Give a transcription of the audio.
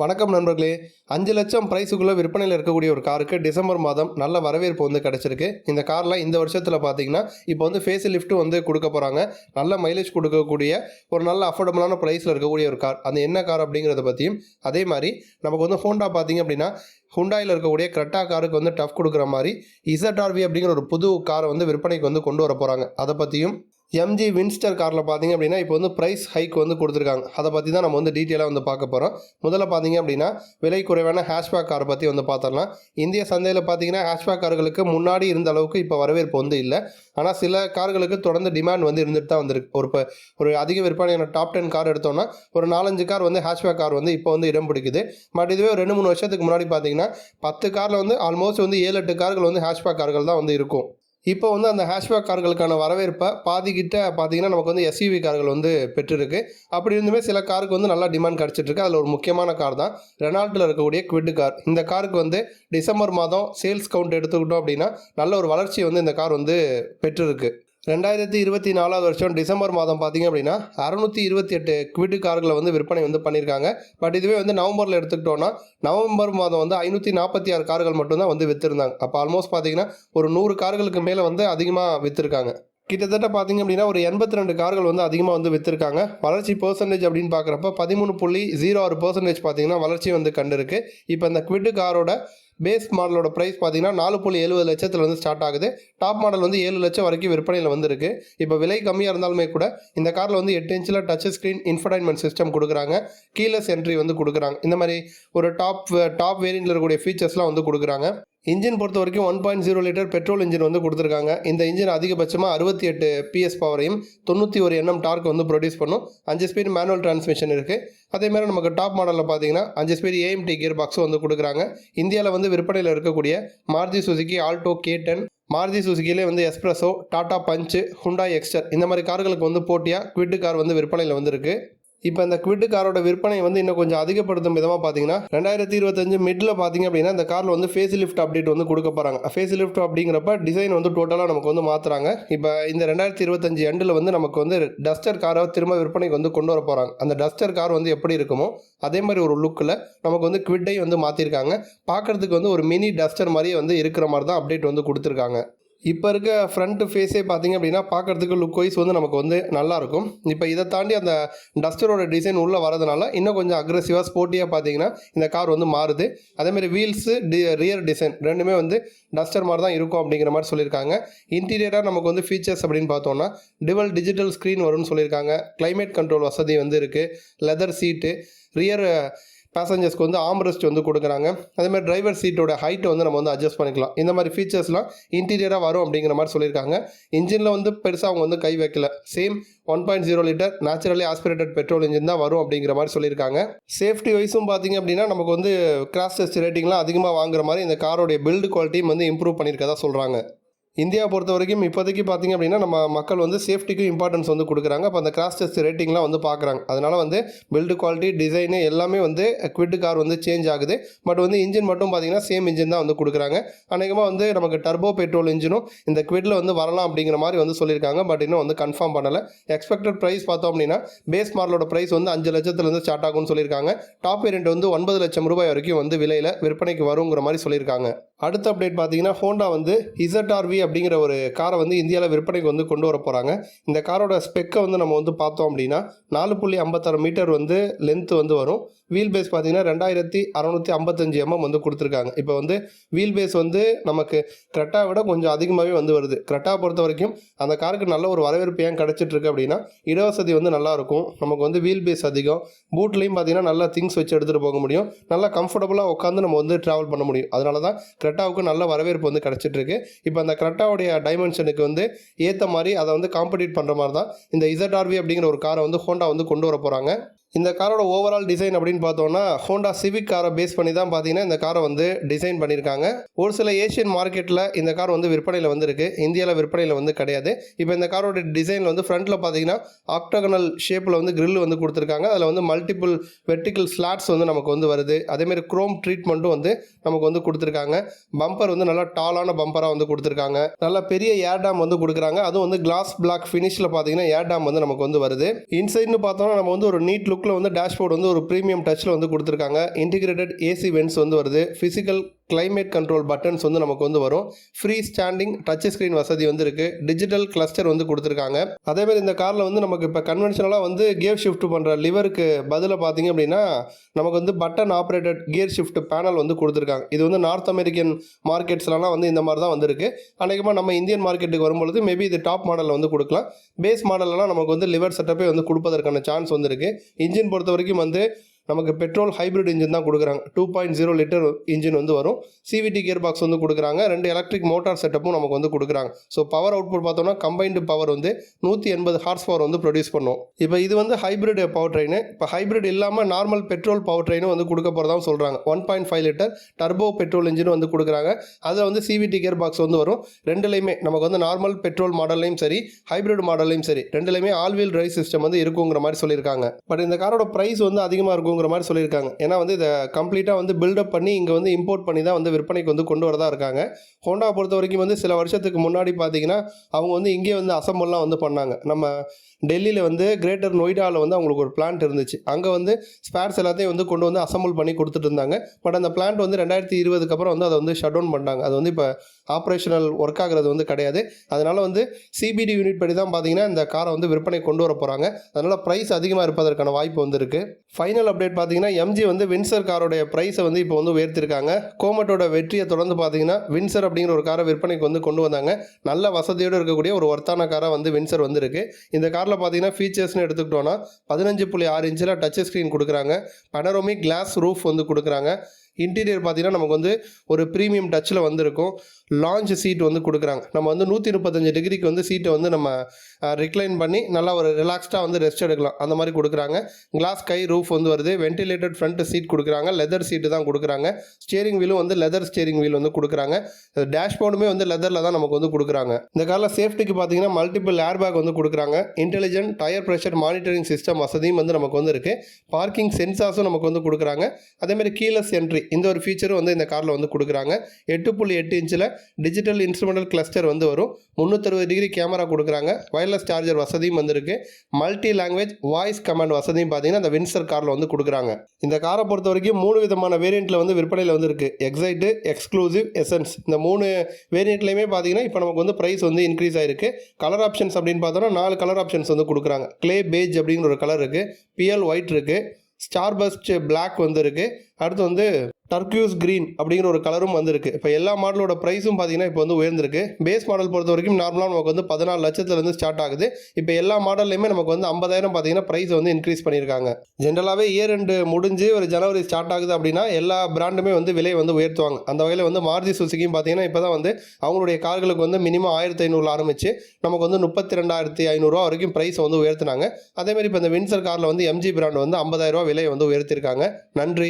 வணக்கம் நண்பர்களே. அஞ்சு லட்சம் ப்ரைஸுக்குள்ளே விற்பனையில் இருக்கக்கூடிய ஒரு காருக்கு டிசம்பர் மாதம் நல்ல வரவேற்பு வந்து கிடச்சிருக்கு. இந்த காரில் இந்த வருஷத்தில் பார்த்தீங்கன்னா இப்போ வந்து ஃபேஸ் லிஃப்ட்டும் வந்து கொடுக்க போகிறாங்க நல்ல மைலேஜ் கொடுக்கக்கூடிய ஒரு நல்ல அஃபோர்டபுளான ப்ரைஸில் இருக்கக்கூடிய ஒரு கார் அந்த என்ன கார் அப்படிங்கிறத பற்றியும் அதே மாதிரி நமக்கு வந்து ஹோண்டா பார்த்தீங்க அப்படின்னா ஹுண்டாயில் இருக்கக்கூடிய கிரெட்டா காருக்கு வந்து டஃப் கொடுக்குற மாதிரி இசட்ஆர்வி அப்படிங்கிற ஒரு புது காரை வந்து விற்பனைக்கு வந்து கொண்டு வர போகிறாங்க அதை பற்றியும் எம்ஜி வின்ஸ்டர் காரில் பார்த்தீங்க அப்படின்னா இப்போ வந்து ப்ரைஸ் ஹைக் வந்து கொடுத்துருக்காங்க. அதை பற்றி தான் நம்ம வந்து டீட்டெயிலாக வந்து பார்க்க போகிறோம் முதல்ல பார்த்தீங்க அப்படின்னா விலை குறைவான ஹேஷ்பேக் கார் பற்றி வந்து பார்த்துடலாம் இந்திய சந்தையில் பார்த்தீங்கன்னா ஹேஷ்பேக் கார்களுக்கு முன்னாடி இருந்த அளவுக்கு இப்போ வரவேற்பு வந்து இல்லை. ஆனால் சில கார்களுக்கு தொடர்ந்து டிமாண்ட் வந்து இருந்துட்டு தான் வந்திருக்கு. ஒரு இப்போ ஒரு அதிக விற்பனையான டாப் டென் கார் எடுத்தோம்னா ஒரு நாலஞ்சு கார் வந்து ஹேஷ்பேக் கார் வந்து இப்போ வந்து இடம் பிடிக்குது. பட் இதுவே ஒரு ரெண்டு மூணு வருஷத்துக்கு முன்னாடி பார்த்தீங்கன்னா பத்து காரில் வந்து ஆல்மோஸ்ட் வந்து ஏழு எட்டு கார்கள் வந்து ஹேஷ்பேக் கார்கள் தான் வந்து இருக்கும். இப்போ வந்து அந்த ஹேஷ்பேக் கார்களுக்கான வரவேற்பை பாதிக்கிட்ட பார்த்தீங்கன்னா நமக்கு வந்து எஸ்யூவி கார்கள் வந்து பெற்றிருக்கு. அப்படி இருந்துமே சில காருக்கு வந்து நல்லா டிமாண்ட் கிடச்சிட்ருக்கு. அதில் ஒரு முக்கியமான கார் தான் ரெனால்ட்டில் இருக்கக்கூடிய குவிட் கார் இந்த காருக்கு வந்து டிசம்பர் மாதம் சேல்ஸ் கவுண்ட் எடுத்துக்கிட்டோம் அப்படின்னா நல்ல ஒரு வளர்ச்சி வந்து இந்த கார் வந்து பெற்றிருக்கு. ரெண்டாயிரத்தி இருபத்தி நாலாவது வருஷம் டிசம்பர் மாதம் பார்த்தீங்க அப்படின்னா அறுநூற்றி இருபத்தி எட்டு குவிட்டு கார்களை வந்து விற்பனை வந்து பண்ணியிருக்காங்க. பட் இதுவே வந்து நவம்பரில் எடுத்துக்கிட்டோன்னா நவம்பர் மாதம் வந்து ஐநூற்றி நாற்பத்தி ஆறு கார்கள் மட்டும்தான் வந்து விற்றுருந்தாங்க அப்போ ஆல்மோஸ்ட் பார்த்தீங்கன்னா ஒரு நூறு கார்களுக்கு மேலே வந்து அதிகமாக விற்றுருக்காங்க கிட்டத்தட்ட பார்த்தீங்க அப்படின்னா ஒரு எண்பத்தி ரெண்டு கார்கள் வந்து அதிகமாக வந்து விற்றுருக்காங்க வளர்ச்சி பர்சன்டேஜ் அப்படின்னு பார்க்குறப்ப பதிமூணு புள்ளி ஜீரோ ஆறு பர்சன்டேஜ் பார்த்தீங்கன்னா வளர்ச்சி வந்து கண்டிருக்கு. இப்போ இந்த குவிட் காரோட பேஸ் மாடலோட ப்ரைஸ் பார்த்தீங்கன்னா நாலு புள்ளி எழுபது லட்சத்தில் வந்து ஸ்டார்ட் ஆகுது. டாப் மாடல் வந்து ஏழு லட்சம் வரைக்கும் விற்பனையில் வந்திருக்கு. இப்போ விலை கம்மியாக இருந்தாலுமே கூட இந்த காரில் வந்து எட்டு இன்ச்சில் டச் ஸ்க்ரீன் இன்ஃபர்டைன்மெண்ட் சிஸ்டம் கொடுக்குறாங்க. கீலஸ் என்ட்ரி வந்து கொடுக்குறாங்க. இந்த மாதிரி ஒரு டாப் டாப் வேரியண்ட்டில் இருக்கக்கூடிய ஃபீச்சர்ஸ்லாம் வந்து கொடுக்குறாங்க. இன்ஜின் பொறுத்த வரைக்கும் one point zero litre petrol engine வந்து கொடுத்துருக்காங்க. இந்த இன்ஜின் அதிகபட்சமாக அறுபத்தி எட்டு பிஎஸ் பவரையும் தொண்ணூற்றி ஒரு எண்ணம் டார்க் வந்து ப்ரொடியூஸ் பண்ணும். அஞ்சு ஸ்பீட் மேனுவல் டிரான்ஸ்மிஷன் இருக்குது அதே மாதிரி நமக்கு டாப் மாடலில் பார்த்தீங்கன்னா அஞ்சு ஸ்பீட் ஏஎம்டி கியர் பாக்ஸும் வந்து கொடுக்குறாங்க. இந்தியாவில் வந்து விற்பனையில் இருக்கக்கூடிய Maruti Suzuki Alto K ten Maruti சுசுகிலே வந்து எஸ்ப்ரெஸோ டாடா பஞ்சு ஹுண்டாய் எக்ஸ்டர் இந்த மாதிரி கார்களுக்கு வந்து போட்டியாக குவிட்டு கார் வந்து விற்பனையில் வந்திருக்கு. இப்போ இந்த குவிட் காரோட விற்பனை வந்து இன்னும் கொஞ்சம் அதிகப்படுத்தும் விதமாக பார்த்தீங்கன்னா ரெண்டாயிரத்தி இருபத்தஞ்சு மிடில் பார்த்தீங்க அப்படின்னா இந்த காரில் வந்து ஃபேஸ் லிஃப்ட் அப்டேட் வந்து கொடுக்க போகிறாங்க ஃபேஸ் லிஃப்ட் அப்படிங்கிறப்ப டிசைன் வந்து டோட்டலாக நமக்கு வந்து மாற்றுறாங்க இப்போ இந்த ரெண்டாயிரத்தி இருபத்தஞ்சு எண்டில் வந்து நமக்கு வந்து டஸ்டர் காரை திரும்ப விற்பனைக்கு வந்து கொண்டு வர போகிறாங்க அந்த டஸ்டர் கார் வந்து எப்படி இருக்குமோ அதே மாதிரி ஒரு லுக்கில் நமக்கு வந்து குவிட்டை வந்து மாற்றிருக்காங்க பார்க்குறதுக்கு வந்து ஒரு மினி டஸ்டர் மாதிரியே வந்து இருக்கிற மாதிரி தான் அப்டேட் வந்து கொடுத்துருக்காங்க. இப்போ இருக்க ஃப்ரண்ட் ஃபேஸே பார்த்தீங்க அப்படின்னா பார்க்குறதுக்கு லுக் வைஸ் வந்து நமக்கு வந்து நல்லாயிருக்கும். இப்போ இதை தாண்டி அந்த டஸ்டரோட டிசைன் உள்ளே வரதுனால இன்னும் கொஞ்சம் அக்ரெசிவாக ஸ்போர்ட்டியாக பார்த்தீங்கன்னா இந்த கார் வந்து மாறுது. அதேமாதிரி வீல்ஸு டி ரியர் டிசைன் ரெண்டுமே வந்து டஸ்டர் மாதிரி தான் இருக்கும் அப்படிங்கிற மாதிரி சொல்லியிருக்காங்க. இன்டீரியராக நமக்கு வந்து ஃபீச்சர்ஸ் அப்படின்னு பார்த்தோம்னா டிவல் டிஜிட்டல் ஸ்க்ரீன் வரும்னு சொல்லியிருக்காங்க. கிளைமேட் கண்ட்ரோல் வசதி வந்து இருக்குது லெதர் சீட்டு ரியர் பேசஞ்சர்ஸ்க்கு வந்து ஆம்ரெஸ்ட் வந்து கொடுக்குறாங்க. அதேமாதிரி டிரைவர் சீட்டோட ஹைட்டை வந்து நம்ம வந்து அட்ஜஸ்ட் பண்ணிக்கலாம். இந்த மாதிரி ஃபீச்சர்ஸ்லாம் இன்டீரியராக வரும் அப்படிங்கிற மாதிரி சொல்லியிருக்காங்க. இன்ஜினில் வந்து பெருசாக அவங்க வந்து கை வைக்கல. Same one point zero litre naturally aspirated petrol engine தான் வரும் அப்படிங்கிற மாதிரி சொல்லியிருக்காங்க. சேஃப்டி வைஸும் பார்த்தீங்க அப்படின்னா நமக்கு வந்து கிராஸ் டெஸ்ட் ரேட்டிங்லாம் அதிகமாக வாங்குற மாதிரி இந்த காரோடைய பில்டு குவாலிட்டியும் வந்து இம்ப்ரூவ் பண்ணியிருக்கதா சொல்கிறாங்க இந்தியா பொறுத்த வரைக்கும் இப்போதைக்கு பார்த்தீங்க அப்படின்னா நம்ம மக்கள் வந்து சேஃப்டிக்கும் இம்பார்ட்டன்ஸ் வந்து கொடுக்குறாங்க. அப்போ அந்த கிராஸ் டெஸ்ட் ரேட்டிங்லாம் வந்து பார்க்குறாங்க. அதனால் வந்து பில்டு குவாலிட்டி டிசைனு எல்லாமே வந்து குவிட் கார் வந்து சேஞ்ச் ஆகுது. பட் வந்து இன்ஜின் மட்டும் பார்த்திங்கன்னா சேம் இன்ஜின் தான் வந்து கொடுக்குறாங்க. அநேகமாக வந்து நமக்கு டர்போ பெட்ரோல் இன்ஜினும் இந்த குவிட்டில் வந்து வரலாம் அப்படிங்கிற மாதிரி வந்து சொல்லியிருக்காங்க. பட் இன்னும் வந்து கன்ஃபார்ம் பண்ணலை. எக்ஸ்பெக்டட் ப்ரைஸ் பார்த்தோம் அப்படின்னா பேஸ் மாடலோட ப்ரைஸ் வந்து அஞ்சு லட்சத்துலேருந்து ஸ்டார்ட் ஆகும்னு சொல்லியிருக்காங்க. டாப் வேரியண்ட் வந்து ஒன்பது லட்சம் ரூபாய் வரைக்கும் வந்து விலையில் விற்பனைக்கு வருங்கிற மாதிரி சொல்லியிருக்காங்க. அடுத்த அப்டேட் பார்த்தீங்கன்னா ஹோண்டா வந்து இசட்ஆர்வி அப்படிங்கிற ஒரு காரை வந்து இந்தியாவில் விற்பனைக்கு வந்து கொண்டு வர போகிறாங்க இந்த காரோட ஸ்பெக்கை வந்து நம்ம வந்து பார்த்தோம் அப்படின்னா நாலு புள்ளி ஐம்பத்தாறு மீட்டர் வந்து லென்த்து வந்து வரும். வீல் பேஸ் பார்த்தீங்கன்னா ரெண்டாயிரத்தி அறநூற்றி ஐம்பத்தஞ்சு எம்எம் வந்து கொடுத்துருக்காங்க. இப்போ வந்து வீல் பேஸ் வந்து நமக்கு கிரெட்டா விட கொஞ்சம் அதிகமாகவே வந்து வருது. கிரெட்டா பொறுத்த வரைக்கும் அந்த காருக்கு நல்ல ஒரு வரவேற்பு ஏன் கிடச்சிட்ருக்கு அப்படின்னா இடவசதி வந்து நல்லாயிருக்கும் நமக்கு வந்து வீல் பேஸ் அதிகம். பூட்லேயும் பார்த்தீங்கன்னா நல்லா திங்ஸ் வச்சு எடுத்துகிட்டு போக முடியும். நல்லா கம்ஃபர்டபுளாக உட்காந்து நம்ம வந்து ட்ராவல் பண்ண முடியும். அதனால தான் கிரெட்டாவுக்கு நல்ல வரவேற்பு வந்து கிடச்சிட்ருக்கு இப்போ அந்த கிரெட்டாவுடைய டைமென்ஷனுக்கு வந்து ஏற்ற மாதிரி அதை வந்து காம்படிட் பண்ணுற மாதிரி தான் இந்த இசட்ஆர்வி அப்படிங்கிற ஒரு காரை வந்து ஹோண்டா வந்து கொண்டு வர போகிறாங்க இந்த காரோட ஓவரால் டிசைன் அப்படின்னு பார்த்தோம்னா ஹோண்டா சிவிக் காரை பேஸ் பண்ணி தான் பார்த்தீங்கன்னா இந்த காரை வந்து டிசைன் பண்ணியிருக்காங்க. ஒரு சில ஏஷியன் மார்க்கெட்டில் இந்த கார் வந்து விற்பனையில் வந்துருக்கு. இந்தியாவில் விற்பனையில் வந்து கிடையாது. இப்போ இந்த காரோட டிசைனில் வந்து ஃப்ரண்ட்டில் பார்த்தீங்கன்னா ஆக்டகனல் ஷேப்பில் வந்து கிரில் வந்து கொடுத்துருக்காங்க. அதில் வந்து மல்டிபிள் வெர்டிக்கல் ஸ்லாட்ஸ் வந்து நமக்கு வந்து வருது. அதேமாரி குரோம் ட்ரீட்மெண்ட்டும் வந்து நமக்கு வந்து கொடுத்துருக்காங்க. பம்பர் வந்து நல்லா டாலான பம்பராக வந்து கொடுத்துருக்காங்க. நல்லா பெரிய ஏர் டேம் வந்து கொடுக்குறாங்க. அதுவும் வந்து கிளாஸ் பிளாக் ஃபினிஷில் பார்த்தீங்கன்னா ஏர் டேம் வந்து நமக்கு வந்து வருது. இன்சைட்னு பார்த்தோம்னா நம்ம வந்து ஒரு நீட் லுக் லுக்கில் வந்து டேஷ்போர்டு வந்து ஒரு ப்ரீமியம் டச்சில் வந்து கொடுத்துருக்காங்க. இன்டிகிரேட்டட் ஏசி வென்ட்ஸ் வந்து வருது. ஃபிசிக்கல் கிளைமேட் கண்ட்ரோல் பட்டன்ஸ் வந்து நமக்கு வந்து வரும். ஃப்ரீ ஸ்டாண்டிங் டச் ஸ்க்ரீன் வசதி வந்து இருக்குது டிஜிட்டல் கிளஸ்டர் வந்து கொடுத்துருக்காங்க. அதேமாதிரி இந்த காரில் வந்து நமக்கு இப்போ கன்வென்ஷனலாக வந்து கியர் ஷிஃப்ட் பண்ணுற லிவருக்கு பதிலாக பார்த்தீங்க அப்படின்னா நமக்கு வந்து button operated gear shift panel வந்து கொடுத்துருக்காங்க. இது வந்து நார்த் அமெரிக்கன் மார்க்கெட்ஸ்லலாம் வந்து இந்த மாதிரி தான் வந்திருக்கு. அநேகமாக நம்ம இந்தியன் மார்க்கெட்டுக்கு வரும்பொழுது மேபி இது டாப் மாடலில் வந்து கொடுக்கலாம். பேஸ் மாடலெலாம் நமக்கு வந்து லிவர் செட்டப்பே வந்து கொடுப்பதற்கான சான்ஸ் வந்திருக்கு இன்ஜின் பொறுத்த வரைக்கும் வந்து நமக்கு பெட்ரோல் ஹைப்ரிட் இன்ஜின் தான் கொடுக்குறாங்க. Two point zero litre engine வந்து வரும். சிவிடி கியர் பாக்ஸ் வந்து கொடுக்குறாங்க. ரெண்டு எலக்ட்ரிக் மோட்டார் செட்டப்பும் நமக்கு வந்து கொடுக்குறாங்க. ஸோ பவர் அவுட்புட் பார்த்தோம்னா கம்பைன்டு பவர் வந்து நூற்றி எண்பது ஹார்ஸ் பவர் வந்து ப்ரொடியூஸ் பண்ணும். இப்போ இது வந்து ஹைப்ரிட் பவர் ட்ரெயின் இப்போ ஹைப்ரிட் இல்லாமல் நார்மல் பெட்ரோல் பவர் ட்ரெயினும் வந்து கொடுக்க போகிறதா சொல்கிறாங்க one point five litre turbo petrol engine வந்து கொடுக்குறாங்க. அதில் வந்து சிவிடி கியர் பாக்ஸ் வந்து வரும். ரெண்டுலேயுமே நமக்கு வந்து நார்மல் பெட்ரோல் மாடல்லையும் சரி ஹைப்ரிட் மாடல்லையும் சரி ரெண்டுலேயுமே ஆல் வீல் டிரைவ் சிஸ்டம் வந்து இருக்குங்கிற மாதிரி சொல்லியிருக்காங்க. பட் இந்த காரோட ப்ரைஸ் வந்து அதிகமாக இருக்கும் போகுங்கிற மாதிரி சொல்லியிருக்காங்க. ஏன்னா வந்து இதை கம்ப்ளீட்டாக வந்து பில்டப் பண்ணி இங்கே வந்து இம்போர்ட் பண்ணி தான் வந்து விற்பனைக்கு வந்து கொண்டு வரதா இருக்காங்க. ஹோண்டா பொறுத்த வரைக்கும் வந்து சில வருஷத்துக்கு முன்னாடி பார்த்தீங்கன்னா அவங்க வந்து இங்கே வந்து அசம்பிள்லாம் வந்து பண்ணாங்க. நம்ம டெல்லியில் வந்து கிரேட்டர் நொய்டாவில் வந்து அவங்களுக்கு ஒரு பிளான்ட் இருந்துச்சு. அங்கே வந்து ஸ்பேர்ஸ் எல்லாத்தையும் வந்து கொண்டு வந்து அசம்பிள் பண்ணி கொடுத்துட்டு இருந்தாங்க. பட் அந்த பிளான்ட் வந்து ரெண்டாயிரத்தி இருபதுக்கு அப்புறம் வந்து அதை வந்து ஷட் டவுன் பண்ணாங்க அது வந்து இப்போ ஆப்ரேஷனல் ஒர்க் ஆகுறது வந்து கிடையாது. அதனால் வந்து சிபிடி யூனிட் படி தான் பார்த்தீங்கன்னா இந்த காரை வந்து விற்பனை கொண்டு வர போகிறாங்க அதனால் ப்ரைஸ் அதிகமாக இருப்பதற்கான வாய்ப்பு வந்து இருக்குது ஃபைனல் அப்டேட் பார்த்தீங்கன்னா எம்ஜி வந்து வின்சர் காரோடைய ப்ரைஸை வந்து இப்போ வந்து உயர்த்திருக்காங்க. கோமட்டோட வெற்றியை தொடர்ந்து பார்த்தீங்கன்னா வின்சர் அப்படிங்கிற ஒரு காரை விற்பனைக்கு வந்து கொண்டு வந்தாங்க. நல்ல வசதியோடு இருக்கக்கூடிய ஒரு ஒர்த்தான காராக வந்து வின்சர் வந்திருக்கு. இந்த காரில் பார்த்தீங்கன்னா ஃபீச்சர்ஸ்னு எடுத்துக்கிட்டோன்னா பதினஞ்சு புள்ளி ஆறு இன்ச்சில் டச் ஸ்க்ரீன் கொடுக்குறாங்க. பனரோமிக் கிளாஸ் ரூஃப் வந்து கொடுக்குறாங்க. இன்டீரியர் பார்த்தீங்கன்னா நமக்கு வந்து ஒரு ப்ரீமியம் டச்சில் வந்திருக்கும். லான்ச் சீட் வந்து கொடுக்குறாங்க. நம்ம வந்து நூற்றி முப்பத்தஞ்சு டிகிரிக்கு வந்து சீட்டை வந்து நம்ம ரிக்ளைன் பண்ணி நல்லா ஒரு ரிலாக்ஸ்டாக வந்து ரெஸ்ட் எடுக்கலாம். அந்த மாதிரி கொடுக்குறாங்க. கிளாஸ் கை ரூஃப் வந்து வருது. வென்டிலேட்டட் ஃப்ரண்ட் சீட் கொடுக்குறாங்க. லெதர் சீட்டு தான் கொடுக்குறாங்க. ஸ்டியரிங் வீலும் வந்து லெதர் ஸ்டியரிங் வீல் வந்து கொடுக்குறாங்க. டேஷ்போர்டுமே வந்து லெதரில் தான் நமக்கு வந்து கொடுக்குறாங்க. இந்த காரில் சேஃப்டிக்கு பார்த்தீங்கன்னா மல்டிபிள் ஏர் பேக் வந்து கொடுக்குறாங்க. Intelligent tyre pressure monitoring system வசதியும் வந்து நமக்கு வந்து இருக்குது பார்க்கிங் சென்சார்ஸும் நமக்கு வந்து கொடுக்குறாங்க. அதேமாதிரி கீலஸ் என்ட்ரி இந்த ஒரு ஃபீச்சரும் வந்து இந்த காரில் வந்து கொடுக்குறாங்க. எட்டு புள்ளி எட்டு இன்ச்சில் டிஜிட்டல் இன்ஸ்ட்ருமெண்டல் கிளஸ்டர் வந்து வரும். முந்நூற்றறுபது டிகிரி கேமரா கொடுக்குறாங்க. வயர்லெஸ் சார்ஜர் வசதியும் வந்திருக்கு. மல்டி லாங்குவேஜ் வாய்ஸ் கமாண்ட் வசதியும் பார்த்தீங்கன்னா இந்த வின்சர் காரில் வந்து கொடுக்குறாங்க. இந்த காரை பொறுத்த வரைக்கும் மூணு விதமான வேரியண்ட்டில் வந்து விற்பனையில் வந்து இருக்குது எக்ஸைட்டு எக்ஸ்க்ளூசிவ் எசன்ஸ் இந்த மூணு வேரியண்ட்லையுமே பார்த்தீங்கன்னா இப்போ நமக்கு வந்து ப்ரைஸ் வந்து இன்க்ரீஸ் ஆயிருக்கு. கலர் ஆப்ஷன்ஸ் அப்படின்னு பார்த்தோன்னா நாலு கலர் ஆப்ஷன்ஸ் வந்து கொடுக்குறாங்க. க்ளே பேஜ் அப்படிங்கிற ஒரு கலர் இருக்குது பிஎல் ஒயிட் இருக்குது ஸ்டார் பஸ்ட் பிளாக் வந்து இருக்குது அடுத்து வந்து டர்க்யூஸ் க்ரீன் அப்படிங்கிற ஒரு கலரும் வந்திருக்கு. இப்போ எல்லா மாடலோட ப்ரைஸும் பார்த்தீங்கன்னா இப்போ வந்து உயர்ந்திருக்கு. பேஸ் மாடல் பொறுத்த வரைக்கும் நார்மலாக நமக்கு வந்து பதினாலு லட்சத்துலேருந்து ஸ்டார்ட் ஆகுது. இப்போ எல்லா மாடல்லையுமே நமக்கு வந்து ஐம்பதாயிரம் பார்த்தீங்கன்னா ப்ரைஸ் வந்து இன்க்ரீஸ் பண்ணியிருக்காங்க. ஜென்ரலாகவே இயர் ரெண்டு முடிஞ்சு ஒரு ஜனவரி ஸ்டார்ட் ஆகுது அப்படின்னா எல்லா பிராண்டுமே வந்து விலை வந்து உயர்த்துவாங்க. அந்த வகையில் வந்து மாருதி சுசுக்கியும் பார்த்தீங்கன்னா இப்போ தான் வந்து அவங்களுடைய கார்களுக்கு வந்து மினிமம் ஆயிரத்தி ஐநூறுல ஆரம்பிச்சு நமக்கு வந்து முப்பத்தி ரெண்டாயிரத்தி ஐநூறுரூவா வரைக்கும் ப்ரைஸை வந்து உயர்த்தினாங்க. அதேமாதிரி இப்போ இந்த வின்சர் காரில் வந்து எம்ஜி பிராண்ட் வந்து ஐம்பதாயிரரூவா விலையை வந்து உயர்த்திருக்காங்க நன்றி.